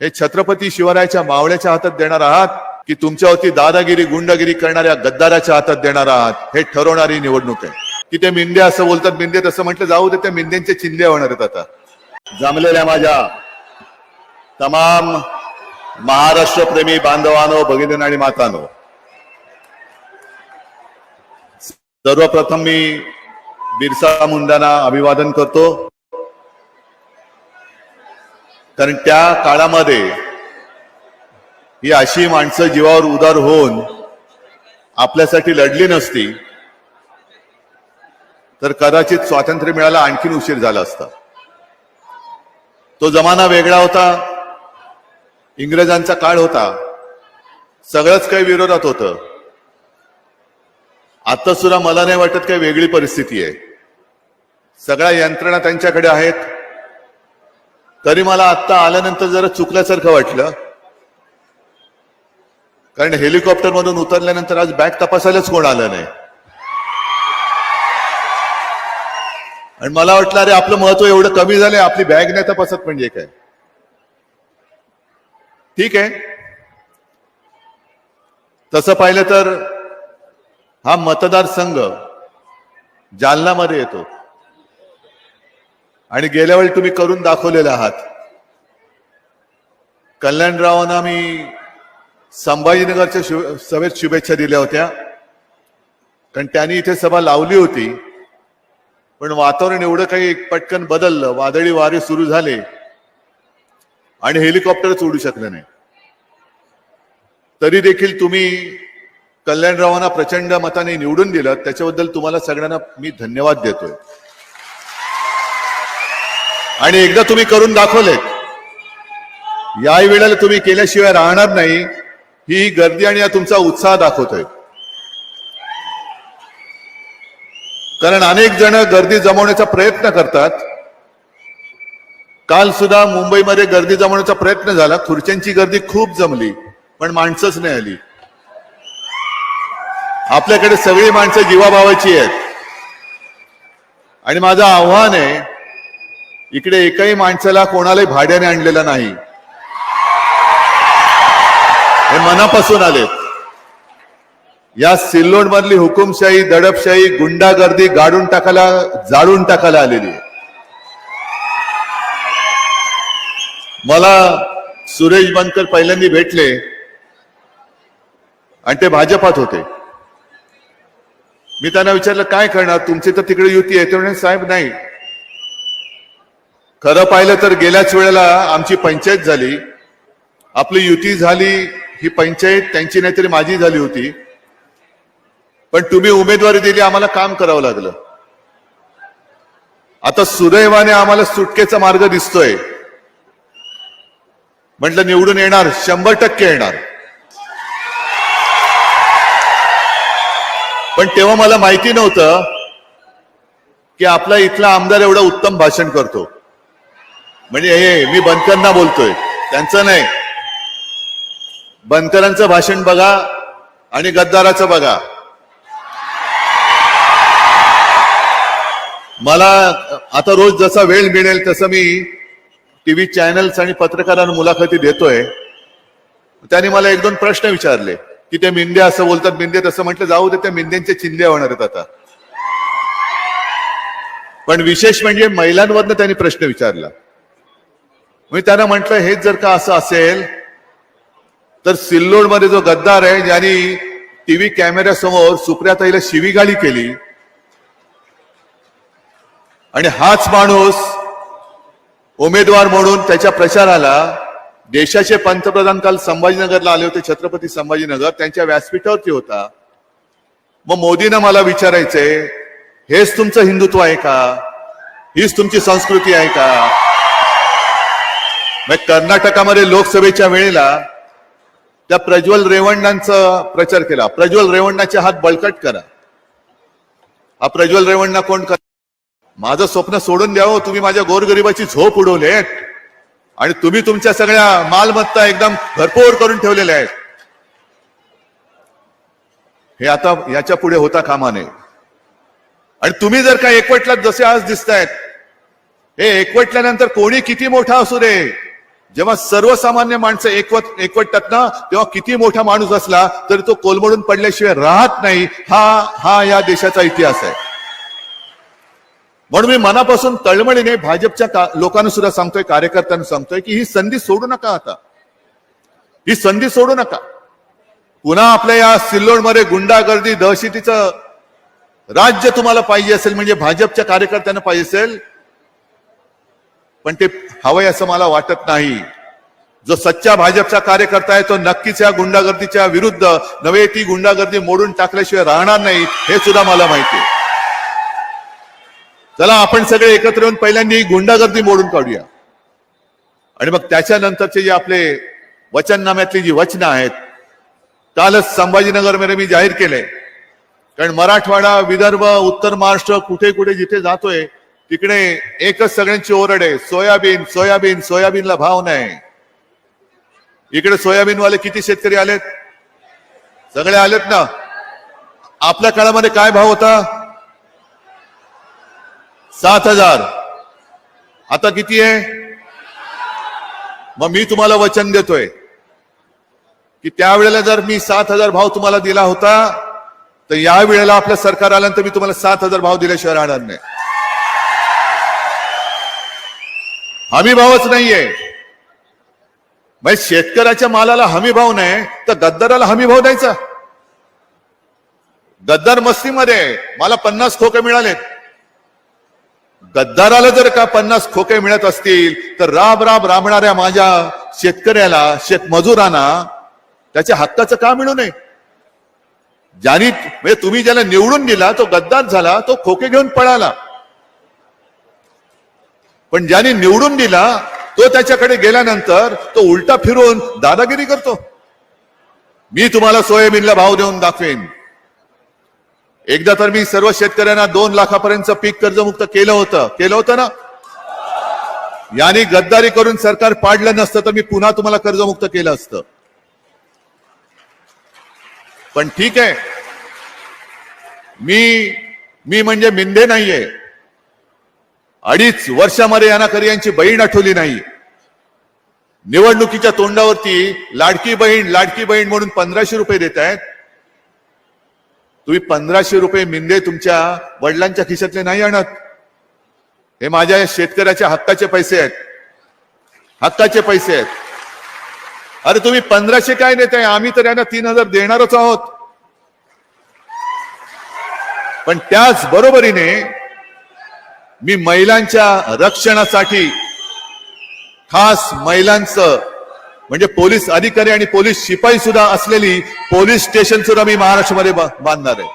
हे छत्रपती शिवरायाच्या मावळ्याच्या हातात देणार आहात की तुमच्यावरती दादागिरी गुंडगिरी करणाऱ्या गद्दाराच्या हातात देणार आहात? हे ठरवणारी निवडणूक आहे. की ते मिंदे असं बोलतात मिंदे तसं म्हटलं जाऊ दे त्या मिंदेंचे चिंदे होणार आहेत आता. जमलेल्या माझ्या तमाम महाराष्ट्रप्रेमी बांधवानो भगिनी आणि मातानो सर्वप्रथम मी बिरसा मुंडांना अभिवादन करतो. कारण त्या काळामध्ये ही अशी माणसं जीवावर उदार होऊन आपल्यासाठी लढली नसती तर कदाचित स्वातंत्र्य मिळायला आणखीन उशीर झाला असता. तो जमाना वेगळा होता इंग्रजांचा काळ होता सगळंच काही विरोधात होतं. आता सुद्धा मला नाही वाटत काही वेगळी परिस्थिती आहे. सगळ्या यंत्रणा त्यांच्याकडे आहेत तरी मला आत्ता आल्यानंतर जरा चुकल्यासारखं वाटलं. कारण हेलिकॉप्टर मधून उतरल्यानंतर आज बॅग तपासायलाच कोण आलं नाही. आणि मला वाटलं अरे आपलं महत्त्व एवढं कमी झालंय आपली बॅग नाही तपासत म्हणजे काय? ठीक आहे. तसं पाहिलं तर हा मतदारसंघ जालनामध्ये येतो. आणि गेल्या वेळी तुम्ही करून दाखवलेले आहात. कल्याणरावांना मी संभाजीनगरच्या शु- सभेत शुभेच्छा दिल्या होत्या. कारण त्यांनी इथे सभा लावली होती. पण वातावरण एवढं काही पटकन बदललं. वादळी वारे सुरू झाले. आणि हेलिकॉप्टरच उडू शकलं नाही. तरी देखील तुम्ही कल्याणरावांना प्रचंड मताने निवडून दिलं. त्याच्याबद्दल तुम्हाला सगळ्यांना मी धन्यवाद देतोय. आणि एकदा तुम्ही करून दाखवलेत. याही वेळेला तुम्ही केल्याशिवाय राहणार नाही ही गर्दी आणि तुमचा उत्साह दाखवतोय. कारण अनेक जण गर्दी जमवण्याचा प्रयत्न करतात. काल सुद्धा मुंबईमध्ये गर्दी जमवण्याचा प्रयत्न झाला. खुर्च्यांची गर्दी खूप जमली पण माणसंच नाही आली. आपल्याकडे सगळी माणसं जीवाभावाची आहेत. आणि माझं आव्हान आहे इकडे एकाही माणसाला कोणालाही भाड्याने आणलेला नाही. हे मनापासून आले. या सिल्लोड मधली हुकुमशाही दडपशाही गुंडागर्दी गाडून टाकायला जाळून टाकायला आलेली आहे. मला सुरेश बनकर पहिल्यांदा भेटले आणि ते भाजपात होते. मी त्यांना विचारलं काय करणार? तुमची तर तिकडे युती आहे. ते साहेब नाही. खरं पाहिलं तर गेल्याच वेळेला आमची पंचायत झाली. आपली युती झाली ही पंचायत त्यांची नाहीतरी माझी झाली होती. पण तुम्ही उमेदवारी दिली आम्हाला काम करावं लागलं. आता सुदैवाने आम्हाला सुटकेचा मार्ग दिसतोय. म्हटलं निवडून येणार शंभर टक्के येणार. पण तेव्हा मला माहिती नव्हतं की आपला इथला आमदार एवढं उत्तम भाषण करतो. म्हणजे हे मी बनकरांना बोलतोय. त्यांचं नाही. बनकरांचं भाषण बघा आणि गद्दाराचं बघा. मला आता रोज जसा वेळ मिळेल तसं मी टीव्ही चॅनल्स आणि पत्रकारांना मुलाखती देतोय. त्यांनी मला एक दोन प्रश्न विचारले की ते मिंदे असं बोलतात मिंदे तसं म्हटलं जाऊ दे त्या मिंदेंचे चिंदे होणार आहेत आता. पण विशेष म्हणजे महिलांवरनं त्यांनी प्रश्न विचारला. मी त्यांना म्हटलं हेच जर का असं असेल तर सिल्लोडमध्ये जो गद्दार आहे ज्यांनी टीव्ही कॅमेऱ्यासमोर सुप्रियाताईला शिवीगाळी केली आणि हाच माणूस उमेदवार म्हणून त्याच्या प्रचाराला देशाचे पंतप्रधान काल संभाजीनगरला आले होते छत्रपती संभाजीनगर त्यांच्या व्यासपीठावरती होता. मग मोदींना मला विचारायचंय हेच तुमचं हिंदुत्व आहे का? हीच तुमची संस्कृती आहे का? मग कर्नाटकामध्ये लोकसभेच्या वेळेला त्या प्रज्वल रेवण्णांचा प्रचार केला. प्रज्वल रेवण्णाचे हात बळकट करा. हा प्रज्वल रेवण्णा कोण कर? माझं स्वप्न सोडून द्यावं तुम्ही माझ्या गोरगरिबाची झोप उडवलेत आणि तुम्ही तुमच्या सगळ्या मालमत्ता एकदम भरपूर करून ठेवलेल्या आहेत. हे आता याच्यापुढे होता कामा नये. आणि तुम्ही जर का एकवटलात जसे आज दिसतायत हे एकवटल्यानंतर कोणी किती मोठा असू दे? जेव्हा सर्वसामान्य माणसं एकवट एकवटतात ना तेव्हा किती मोठा माणूस असला तरी तो कोलमडून पडल्याशिवाय राहत नाही. हा हा या देशाचा इतिहास आहे. म्हणून मी मनापासून तळमळीने भाजपच्या का- लोकांना सुद्धा सांगतोय कार्यकर्त्यांना सांगतोय की ही संधी सोडू नका आता. ही संधी सोडू नका. पुन्हा आपल्या या सिल्लोडमध्ये गुंडागर्दी दहशतीचं राज्य तुम्हाला पाहिजे असेल म्हणजे भाजपच्या कार्यकर्त्यांना पाहिजे असेल पण ते हवंय असं मला वाटत नाही. जो सच्चा भाजपचा कार्यकर्ता आहे तो नक्कीच या गुंडागर्दीच्या विरुद्ध नव्हे ती गुंडागर्दी मोडून टाकल्याशिवाय राहणार नाही हे सुद्धा मला माहिती आहे. चला आपण सगळे एकत्र येऊन पहिल्यांदा ही गुंडागर्दी मोडून काढूया. आणि मग त्याच्यानंतरचे जे आपले वचननाम्यातली जी वचनं आहेत कालच संभाजीनगरमध्ये मी जाहीर केले. कारण मराठवाडा विदर्भ उत्तर महाराष्ट्र कुठे कुठे जिथे जातोय तिकडे एकच सगळ्यांची ओरड आहे सोयाबीन सोयाबीन सोयाबीनला भाव नाही. इकडे सोयाबीनवाले किती शेतकरी आलेत? सगळे आलेत ना? आपल्या काळामध्ये काय भाव होता? सात हजार. आता किती आहे? मग मी तुम्हाला वचन देतोय की त्यावेळेला जर मी सात हजार भाव तुम्हाला दिला होता तर या वेळेला आपल्या सरकार आल्यानंतर मी तुम्हाला सात हजार भाव दिल्याशिवाय राहणार नाही. हमी भावच नाहीये. म्हणजे शेतकऱ्याच्या मालाला हमी भाव नाही तर गद्दाराला हमी भाव द्यायचा. गद्दार मस्तीमध्ये मला पन्नास खोके मिळालेत. गद्दाराला जर का पन्नास खोके मिळत असतील तर राब राब राबणाऱ्या माझ्या शेतकऱ्याला शेतमजुरांना त्याच्या हक्काचं का मिळू नये? ज्यानी म्हणजे तुम्ही ज्याला निवडून दिला तो गद्दार झाला तो खोके घेऊन पळाला. पण ज्याने निवडून दिला तो त्याच्याकडे गेल्यानंतर तो उलटा फिरून दादागिरी करतो. मी तुम्हाला सोयाबीनला भाव देऊन दाखवेन. एकदा तर मी सर्व शेतकऱ्यांना दोन लाखापर्यंत पीक कर्जमुक्त केलं होतं. केलं होतं ना? याने गद्दारी करून सरकार पाडलं नसतं तर मी पुन्हा तुम्हाला कर्जमुक्त केलं असतं. पण ठीक आहे. मी मी म्हणजे मिंदे नाहीये. अडीच वर्षामध्ये यांना कधी यांची बहीण आठवली नाही. निवडणुकीच्या तोंडावरती लाडकी बहीण लाडकी बहीण म्हणून पंधराशे रुपये देत आहेत. तुम्ही पंधराशे रुपये मिंदे तुमच्या वडिलांच्या खिशातले नाही आणत. हे माझ्या शेतकऱ्याच्या हक्काचे पैसे आहेत. हक्काचे पैसे आहेत. अरे तुम्ही पंधराशे काय देताय आम्ही तर यांना तीन हजार देणारच आहोत. पण त्याच बरोबरीने मी महिलांच्या रक्षणासाठी खास महिलांचं म्हणजे पोलीस अधिकारी आणि पोलीस शिपाई सुद्धा असलेली पोलीस स्टेशन सुद्धा मी महाराष्ट्रामध्ये बांधणार आहे.